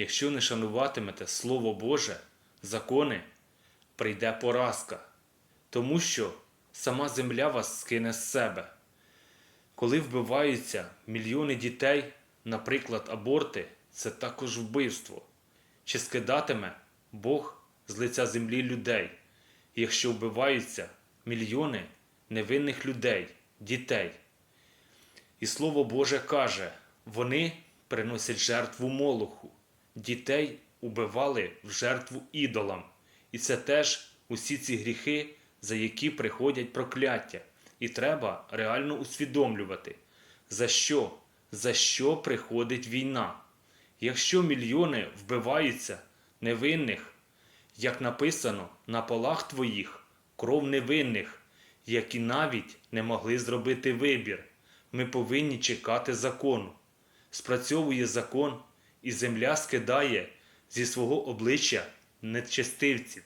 Якщо не шануватимете Слово Боже, закони, прийде поразка, тому що сама земля вас скине з себе. Коли вбиваються мільйони дітей, наприклад, аборти, це також вбивство. Чи скидатиме Бог з лиця землі людей, якщо вбиваються мільйони невинних людей, дітей? І Слово Боже каже, вони приносять жертву молоху, дітей убивали в жертву ідолам. І це теж усі ці гріхи, за які приходять прокляття. І треба реально усвідомлювати, за що, за що приходить війна. Якщо мільйони вбиваються невинних, як написано на полах твоїх, кров невинних, які навіть не могли зробити вибір, ми повинні чекати закону. Спрацьовує закон, і земля скидає зі свого обличчя нечестивців.